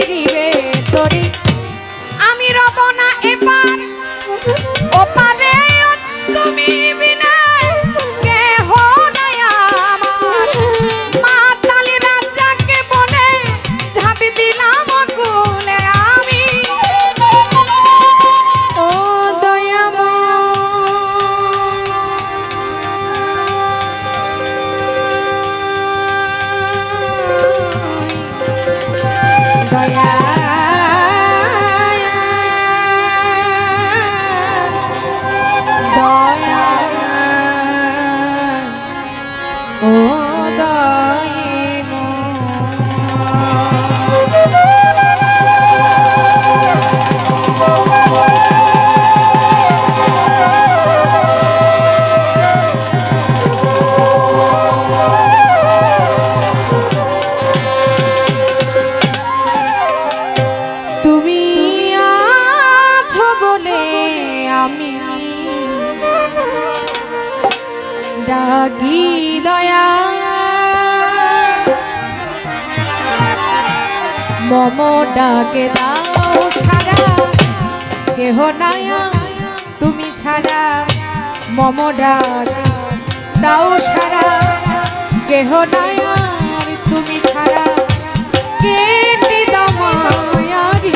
ফিরিবে তরি। আমি রব না এপার ওপারে তুমি বিনা। রাগি দয়া। মম ডাকে দাও ছাড়া কেহ নায়া তুমি ছাড়া। মম ডাক দাও ছাড়া কেহ নায়া তুমি ছাড়া। কে দামায়ারি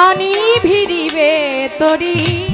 প্রাণী ভিড়িবে তরি।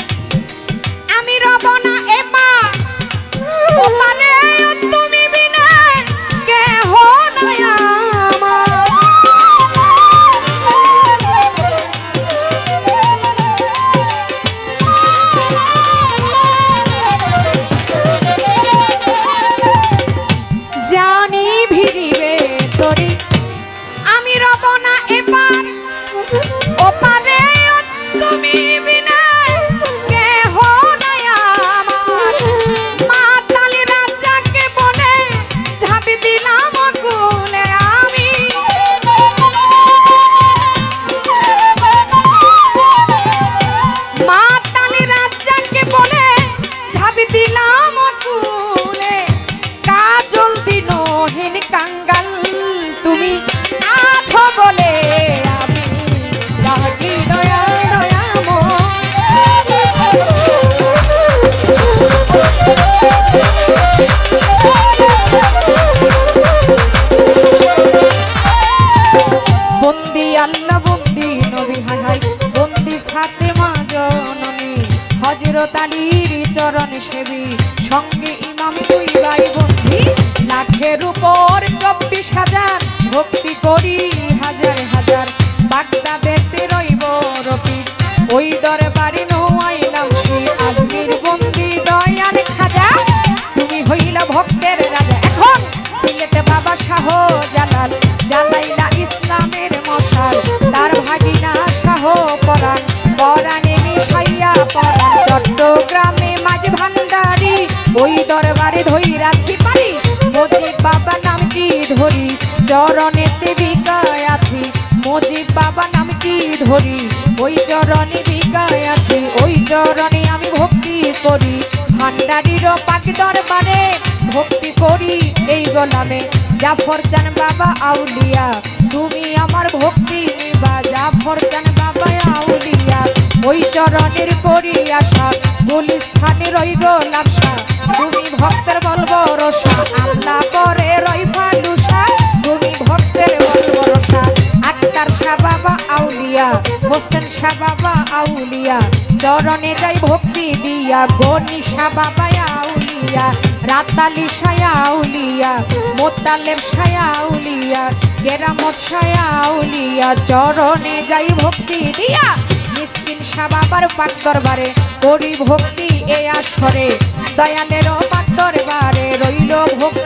তালির চরণ সেবি। সঙ্গে ইমাম তুই ভাই বন্ধি। লাখের উপর চব্বিশ হাজার, ভক্তি করি হাজার হাজার। বাগদা মজিব বাবা নামটি ধরি? ওই চরণে বিকায় আছি, ওই চরণে আমি ভক্তি করি। ভান্ডারিরও পাক দরবারে ভক্তি করি এই গোলামে। জাফর চান বাবা আউলিয়া, তুমি আমার ভক্তি নিবা। জাফর চান বাবা আউলিয়া, ওই চরণের করি আশা গুলিস্থানে রই গোলাপসা তুমি ভক্তের বলব রসা আমলা করে রই আউলিয়া হোসেন শাহ বাবা আউলিয়া, চরণে যাই ভক্তি দিয়া, গনি শাহ বাবা আউলিয়া, রাতালি সায়া আউলিয়া, মোতালেব সায়া আউলিয়া কেরামত সায়া আউলিয়া, চরণে যাই ভক্তি দিয়া, মিসকিন শাহ বাবার পাক দরবারে করি ভক্তি এ আসরে দয়ালেরও পাক দরবারে রইল ভক্তি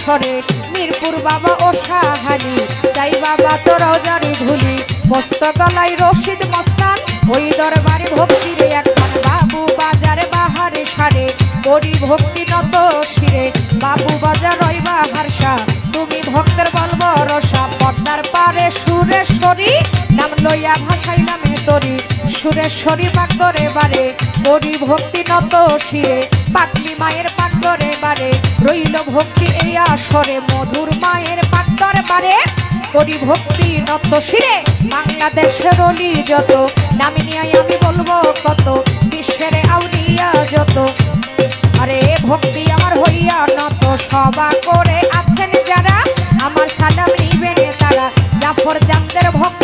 আসরে মিরপুর বাবা ও সাহালি চাই বাবা তোর জারি ধুলি। মস্ত গলায় রশিদ মস্তান, ওই দরবারে ভক্তি রে একখান বাবু বাজারে বাহারে সারে। করি ভক্তি নত শিরে, বাবু বাজার রইবা হারসা তুমি ভক্তের বলব রসা পদ্মার পারে সুরেশ্বরী নাম লইয়া ভাসাইলাম তরি। সুরেশ্বরী পাকরে বারে করি ভক্তি নত শিরে পাকলি মায়ের পাকরে বারে, রইল ভক্তি এই আসরে, মধুর মায়ের পাকরে বারে করি ভক্তি নত শিরে, বাংলাদেশের অলি যত, নামি নিয়ে আমি বলব কত, বিশ্বের আউলিয়া যত। আরে ভক্তি আমার হইয়া নত সবা করে আছেন যারা, আমার সালাম নিবেন তারা, জাফর জামদের ভক্ত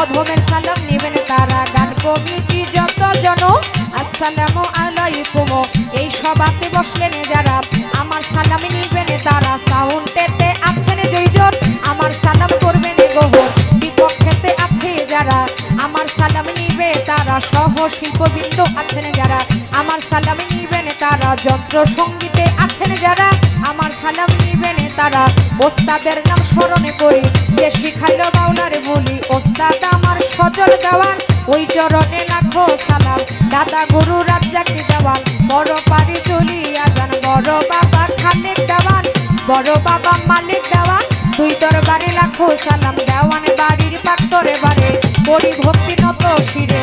অধমের সালাম নিবেন তারা গান কমিটি যত জন। আসসালামু আলাইকুম। এই সবাতে বসলেন যারা, আমার সালাম নিবেন তারা। সাউন্ডেতে আছেন জয়জন আমার সালাম করবেন গোহর। বিপক্ষেতে আছে যারা, আমার সালাম নিবে তারা। সহ শিল্পবৃন্দ আছেন যারা, আমার সালাম নিবেন তারা। যন্ত্র সঙ্গীতে আছেন যারা, আমার সালাম নিবেন তারা, ওস্তাদের নাম স্মরণে করি যে শিখাইল বাউলারে বলি, ওস্তাদ আমার সজল দেওয়ান ওই চরণে লাখো সালাম। দাদা গুরু রাজ্জাকি দেওয়ান বড় পারি চলিয়া যান, বড় বাবা খালেক দেওয়ান বড় বাবা মালিক দেওয়ান দুই দরবারে লাখো সালাম, দেওয়ান বাড়ির পাত্তরে বারে করি ভক্তি নত শিরে।